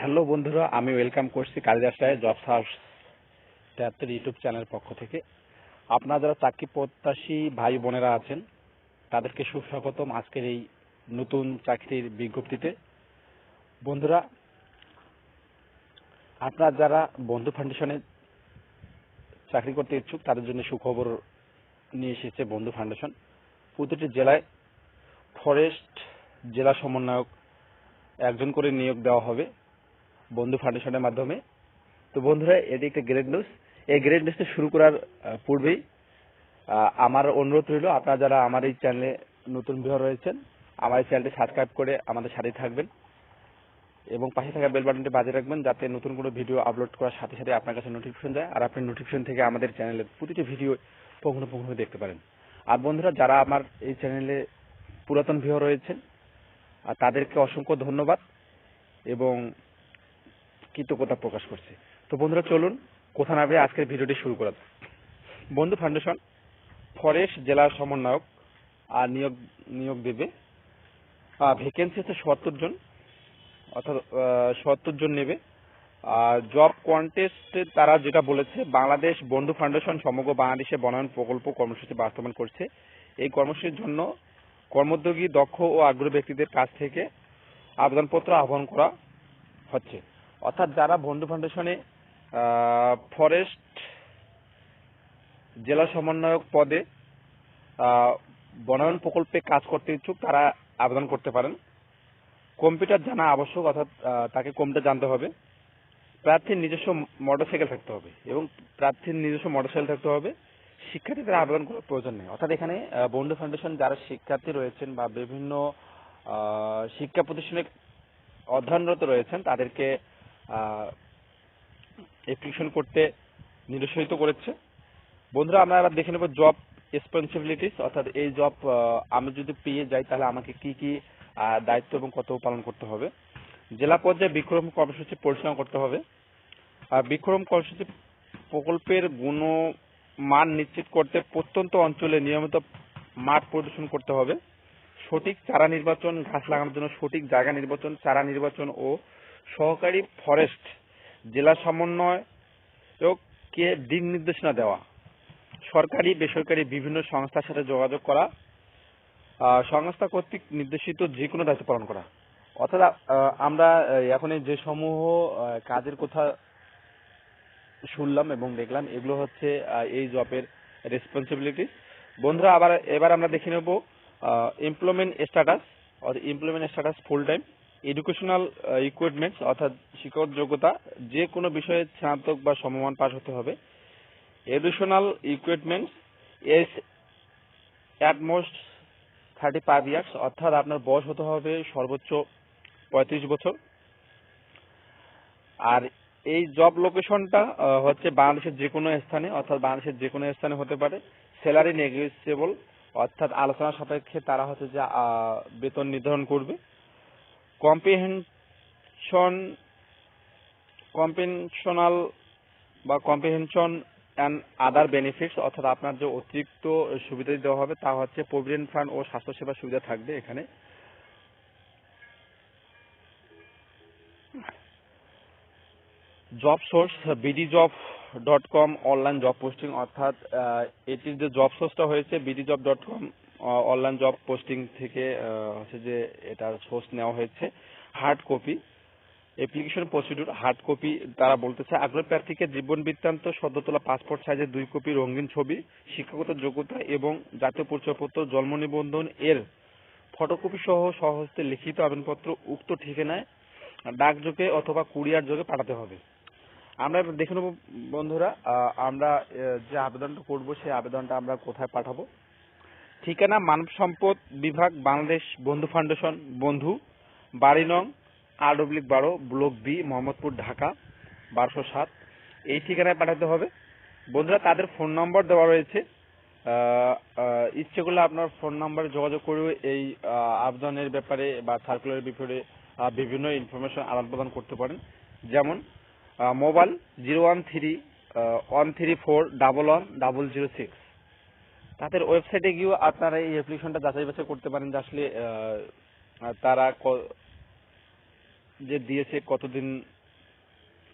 Hello বন্ধুরা, আমি welcome করছি কালিদাস রায় জব সার্চ তেহাত্তর ইউটিউব চ্যানেলের পক্ষ থেকে। আপনারা যারা চাকরি প্রত্যাশী ভাই বোনেরা আছেন, তাদেরকে সুস্বাগতম আজকের এই নতুন চাকরির বিজ্ঞপ্তিতে। বন্ধুরা, আপনারা যারা বন্ধু ফাউন্ডেশনে চাকরি করতে ইচ্ছুক, তাদের জন্য সুখবর নিয়ে এসেছে বন্ধু ফাউন্ডেশন। প্রতিটি জেলায় ফরেস্ট জেলা সমন্বয়ক একজন করে নিয়োগ দেওয়া হবে। বন্ধু ফাউন্ডেশনের মাধ্যমে। তো বন্ধুরা, এটি একটা গ্রেড নিউজ এই গ্রেড নিউজটা শুরু করার পূর্বেই আমার অনুরোধ রইল, আপনারা যারা আমার এই চ্যানেলে নতুন ভিউয়ার রয়েছেন, আমার এই চ্যানেলটি সাবস্ক্রাইব করে আমাদের সাথে থাকবেন। এবং পাশে থাকা বেল বাটনটি বাজিয়ে রাখবেন, যাতে নতুন কোনো ভিডিও আপলোড করার সাথে সাথে আপনার কাছে নোটিফিকেশন যায়, আর আপনি নোটিফিকেশন থেকে আমাদের চ্যানেলের প্রতিটি ভিডিও পুঙ্খানুপুঙ্খ দেখতে পারেন। আর বন্ধুরা, যারা আমার এই চ্যানেলে পুরাতন ভিউয়ার রয়েছেন আর তাদেরকে অসংখ্য ধন্যবাদ। এবং কৃতজ্ঞতা প্রকাশ করছি। তো বন্ধুরা, চলুন কোথা না আজকের ভিডিওটি শুরু করা বন্ধু ফাউন্ডেশন ফরেস্ট জেলার সমন্বয়ক আর নিয়োগ নিয়োগ দেবে। আর ভ্যাকেন্সি হচ্ছে সত্তর জন, অর্থাৎ সত্তর জন নেবে। আর জব কন্টেস্টে তারা যেটা বলেছে, বাংলাদেশ বন্ধু ফাউন্ডেশন সমগ্র বাংলাদেশে বনায়ন প্রকল্প কর্মসূচি বাস্তবায়ন করছে। এই কর্মসূচির জন্য কর্মোদ্যোগী, দক্ষ ও আগ্রহী ব্যক্তিদের কাছ থেকে আবেদনপত্র আহ্বান করা হচ্ছে। অর্থাৎ যারা বন্ধু ফাউন্ডেশনে ফরেস্ট জেলা সমন্বয়ক পদে বনায়ন প্রকল্পে কাজ করতে ইচ্ছুক, তারা আবেদন করতে পারেন। কম্পিউটার জানা আবশ্যক, অর্থাৎ তাকে কম্পিউটার জানতে হবে। প্রার্থীর নিজস্ব মোটরসাইকেল থাকতে হবে এবং প্রার্থীর নিজস্ব মোটরসাইকেল থাকতে হবে। শিক্ষার্থীদের আবেদন করার প্রয়োজন নেই। অর্থাৎ এখানে বন্ধু ফাউন্ডেশন যারা শিক্ষার্থী রয়েছেন বা বিভিন্ন শিক্ষা প্রতিষ্ঠানে অধ্যয়নরত রয়েছেন, তাদেরকে অ্যাপ্লিকেশন করতে নিরুৎসাহিত করেছে। বন্ধুরা, আমরা এবার দেখে নেব জব রেসপন্সিবিলিটিস অর্থাৎ এই জব আমি যদি পেয়ে যাই, তাহলে আমাকে কি কি দায়িত্ব এবং কর্তব্য পালন করতে হবে। জেলা পর্যায়ে বিক্রম কর্মসূচি পরিচালনা করতে হবে। আর বিক্রম কর্মসূচি প্রকল্পের গুণমান নিশ্চিত করতে প্রত্যন্ত অঞ্চলে নিয়মিত মাঠ পরিদর্শন করতে হবে। সঠিক চারা নির্বাচন, ঘাস লাগানোর জন্য সঠিক জায়গা নির্বাচন, চারা নির্বাচন ও সহকারী ফরেস্ট, জেলা সমন্বয়ককে দিক নির্দেশনা দেওয়া। সরকারি, বেসরকারি বিভিন্ন সংস্থার সাথে যোগাযোগ করা সংস্থা কর্তৃক নির্দেশিত যে কোনো দায়িত্ব পালন করা। অর্থাৎ আমরা এখন যে সমূহ কাজের কথা শুনলাম এবং দেখলাম, এগুলো হচ্ছে এই জবের রেসপন্সিবিলিটি বন্ধুরা, আবার, এবার আমরা দেখে নেব এমপ্লয়মেন্ট স্ট্যাটাস অর্থাৎ employment status full time educational equipments অর্থাৎ শিক্ষক যোগ্যতা যে কোনো বিষয়ে স্নাতক বা সমমান পাস হতে হবে। Educational equipments as at most thirty five years অর্থাৎ আপনার বয়স হতে হবে সর্বোচ্চ পঁয়ত্রিশ বছর। আর এই জব লোকেশনটা হচ্ছে বাংলাদেশের যে কোনো স্থানে, অর্থাৎ বাংলাদেশের যে কোনো স্থানে হতে পারে। স্যালারি নেগোসিয়েবল অর্থাৎ আলোচনা সাপেক্ষে তারা হচ্ছে যে বেতন নির্ধারণ করবে। কম্প্রিহেনশন কম্পেনশনাল বা কম্প্রিহেনশন অ্যান্ড আদার বেনিফিটস অর্থাৎ আপনার যে অতিরিক্ত সুবিধা দেওয়া হবে তা হচ্ছে প্রভিডেন্ট ফান্ড ও স্বাস্থ্যসেবা সুবিধা থাকবে এখানে। Job source BD job dot com online job posting অর্থাৎ এটির যে জব সোর্সটা হয়েছে BD job dot com online job posting থেকে হচ্ছে যে এটার সোর্স নেওয়া হয়েছে। Hard copy application procedure hard copy তারা বলতেছে, আগ্রহী প্রার্থীকে জীবন বৃত্তান্ত, সদ্যতলা পাসপোর্ট সাইজের দুই কপি রঙিন ছবি, শিক্ষাগত যোগ্যতা এবং জাতীয় পরিচয়পত্র, জন্ম নিবন্ধন এর ফটোকপি সহ সহস্তে লিখিত আবেদনপত্র উক্ত ঠিকানায় ডাকযোগে অথবা কুরিয়ার যোগে পাঠাতে হবে। আমরা দেখে নেব বন্ধুরা আমরা যে আবেদনটা করব, সেই আবেদনটা আমরা কোথায় পাঠাবো। ঠিকানা মানব সম্পদ বিভাগ বাংলাদেশ বন্ধু ফাউন্ডেশন, বন্ধু, বাড়ি নং আর অব্লিক বারো ব্লক বি মোহাম্মদপুর, ঢাকা, বারোশো সাত। এই ঠিকানায় পাঠাতে হবে। বন্ধুরা, তাদের ফোন নম্বর দেওয়া রয়েছে। ইচ্ছে করলে আপনার ফোন নাম্বারে যোগাযোগ করে এই আবেদনের ব্যাপারে বা সার্কুলারের ব্যাপারে বিভিন্ন ইনফরমেশন আদান প্রদান করতে পারেন। যেমন mobile zero one three one three four double one double zero six তাদের ওয়েবসাইটে গিয়েও আপনারা এই অ্যাপ্লিকেশনটা যাচাই বাছাই করতে পারেন যে আসলে তারা যে দিয়েছে, কতদিন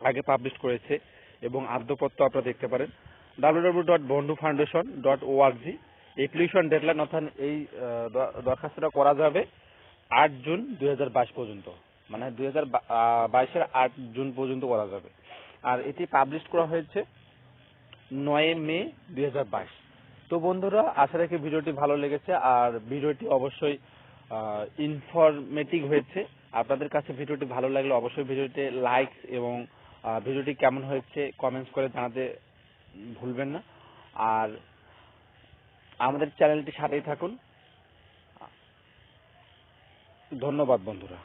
আগে পাবলিশ করেছে এবং আদ্যপত্র আপনারা দেখতে পারেন। W dot Bondhu foundation dot ORG application deadline অর্থাৎ এই দরখাস্তটা করা যাবে আট জুন দুই হাজার বাইশ পর্যন্ত। মানে দুই হাজার বাইশের আট জুন পর্যন্ত করা যাবে। আর এটি পাবলিশ করা হয়েছে নয় মে দু হাজার বাইশ। তো বন্ধুরা, আশা রাখি ভিডিওটি ভালো লেগেছে, আর ভিডিওটি অবশ্যই ইনফরমেটিভ হয়েছে। আপনাদের কাছে ভিডিওটি ভালো লাগলে অবশ্যই ভিডিওতে লাইক এবং ভিডিওটি কেমন হয়েছে কমেন্টস করে জানাতে ভুলবেন না। আর আমাদের চ্যানেলটি সাথেই থাকুন। ধন্যবাদ বন্ধুরা।